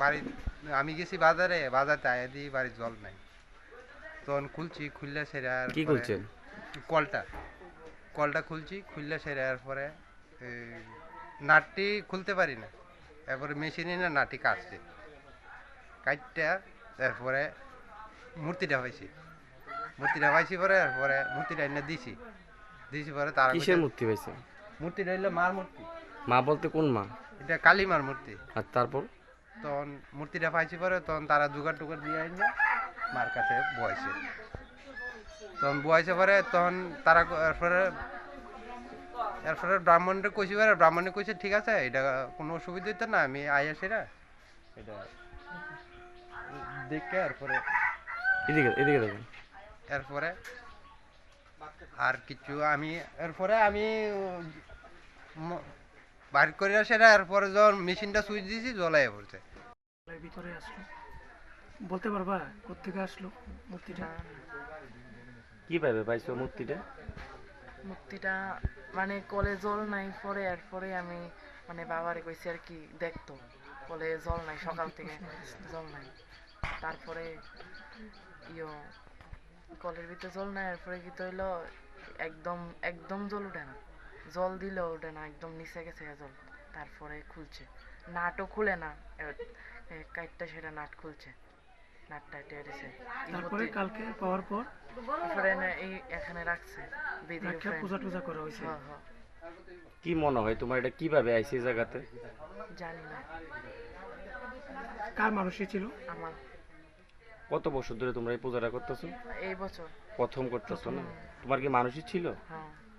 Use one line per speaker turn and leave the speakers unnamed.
বাড়ি আমি গেছি বাজারে বাজারতে আয়া দিই বাড়ির জল নাই। তখন খুলছি খুললে সেরে আর
কি খুলছেন?
কলটা। কলটা খুলছি খুললে সেরে আর পরে নাটটি খুলতে পারি না। এরপরে মেশিনে না নাটি কাটছে। কাটটা তারপরে মূর্তিটা পাইছি মূর্তিটা পাইছি পরে এরপরে মূর্তিটা এনে দিছি। দিছি পরে তার
কিসের মূর্তি পাইছে
মূর্তিটা হইল মার মূর্তি।
মা বলতে কোন মা?
এটা কালী মার মূর্তি।
আর তারপর?
তখন মূর্তিটা পাইছি পরে তখন তারা জোগাড় টুগাড় দিয়ে আইনে মার কাছে বয়সে তখন বয়সে পরে তখন তারা এরপরে এরপরে ব্রাহ্মণটা কইছি পরে ব্রাহ্মণে কইছে ঠিক আছে এটা কোনো অসুবিধা হইতো না আমি আই আসি না এটা দেখে এরপরে
এদিকে এদিকে দেখুন।
এরপরে আর কিছু আমি এরপরে আমি বাইর করে সেটা এরপরে যখন মেশিনটা সুইচ দিয়েছি জ্বলাই পড়ছে।
ভিতরে আসলো। বলতে পারবা কোথেকে আসলো? মূর্তিটা?
কীভাবে পাইছো মূর্তিটা?
মূর্তিটা মানে কলে জল নাই পরে এরপরে আমি মানে বাবারে কইছি আর কি দেখতো কলে জল নাই সকাল থেকে জল নাই। তারপরে ইয়ো কলের ভিতরে জল নাই এরপরে কি হইল একদম একদম জল উঠে না। জল দিলেও ওঠে না একদম নিচে গেছে জল। তারপরে খুলছে। নাটও খুলে না কাইটটা সেটা নাট খুলছে। নাটটা টেরেছে
তারপরে কালকে পাওয়ার পর?
তারপরে এই এখানে রাখছে বেদির উপরে
পূজা টুজা করা হয়েছে?
হ্যাঁ হ্যাঁ।
কি মনে হয় তোমার এটা কীভাবে আইছে জায়গাতে?
জানি না।
কার মানুষই ছিল?
আমার।
কত বছর ধরে তোমরা এই পূজাটা করতেছো?
এই বছর।
প্রথম করতেছো না? তোমার কি মানুষই ছিল?
হ্যাঁ।